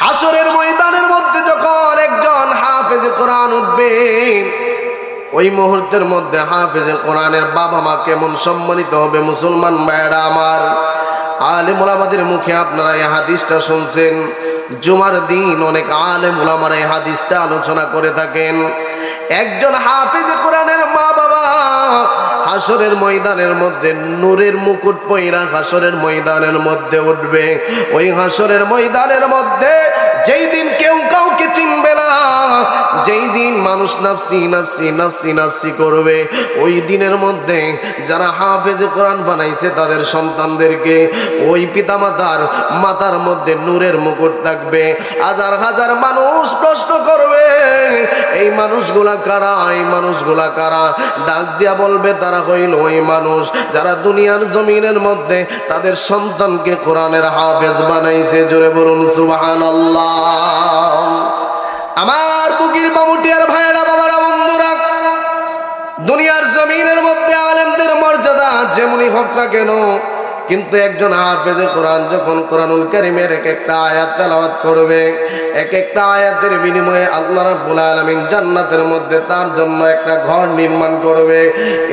হাসরের ময়দানের মধ্যে যখন একজন হাফেজে কোরআন উঠবে, ওই মুহূর্তের মধ্যে হাফেজে কোরআনের বাবা মা কেমন সম্মানিত হবে মুসলমান ভাইয়েরা আমার? আলেম ওলামাদের মুখে আপনারা এই হাদিসটা শুনছেন। জুমার দিন অনেক আলেম ওলামারা এই হাদিসটা আলোচনা করে থাকেন। একজন হাফিজ কোরআনের মা বাবা হাসরের ময়দানের মধ্যে, নূরের মুকুট পইরা হাসরের ময়দানের মধ্যে উঠবে। ওই হাসরের ময়দানের মধ্যে যেই দিন কেউ কাউকে চিনবে না যেই দিন মানুষ নাফসি নাফসি নাফসি নাফসি করবে, ওই দিনের মধ্যে যারা হাফেজ কোরআন বানাইছে তাদের সন্তানদেরকে ওই পিতামাতার মাতার মধ্যে নূরের মুকুট থাকবে। হাজার হাজার মানুষ প্রশ্ন করবে, এই মানুষগুলা কারা, এই মানুষগুলা কারা? ডাক দিয়া বলবে, তারা হইল ওই মানুষ যারা দুনিয়ার জমিনের মধ্যে তাদের সন্তানকে কোরআনের হাফেজ বানাইছে। জোরে বলুন সুবাহান আমার যেমনই হোক না কেন, কিন্তু একজন হাফেজে কোরআন যখন কোরআনুল কারিমের এক একটা আয়াত তেলাওয়াত করবে, এক একটা আয়াতের বিনিময়ে আল্লাহ রাব্বুল আলামিন জান্নাতের মধ্যে তার জন্য একটা ঘর নির্মাণ করবে,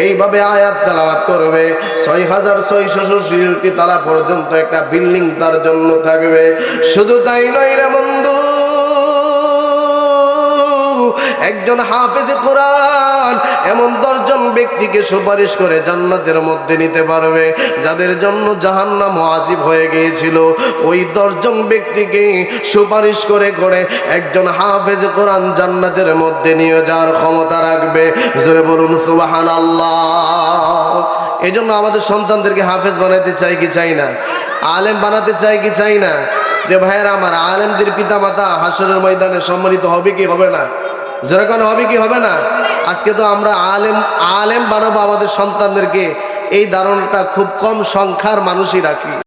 এইভাবে আয়াত তেলাওয়াত করবে ছয় হাজার ছয়শো তারা পর্যন্ত একটা বিল্ডিং তার জন্য থাকবে। শুধু তাই নয় বন্ধু একজন হাফেজ কোরআন এমন দশজন ব্যক্তিকে সুপারিশ করে জান্নাতের মধ্যে নিতে পারবে, যাদের জন্য জাহান্নাম আজিব হয়ে গিয়েছিল। ওই দশজন ব্যক্তিকে সুপারিশ করে করে একজন হাফেজ কোরআন জান্নাতের মধ্যে নিয়ে যাওয়ার ক্ষমতা রাখবে। জোরে বলুন সুবাহান আল্লাহ এই জন্য আমাদের সন্তানদেরকে হাফেজ বানাতে চাই কি চাই না? আলেম বানাতে চাই কি চাই না? যে ভাইয়েরা আমার, আলেমদের পিতা মাতা হাসরের ময়দানে সম্মানিত হবে কি হবে না? যেরকম হবে কি হবে না? আজকে তো আমরা আলেম আলেম বানাবো আমাদের সন্তানদেরকে। এই ধারণাটা খুব কম সংখ্যার মানুষই রাখি।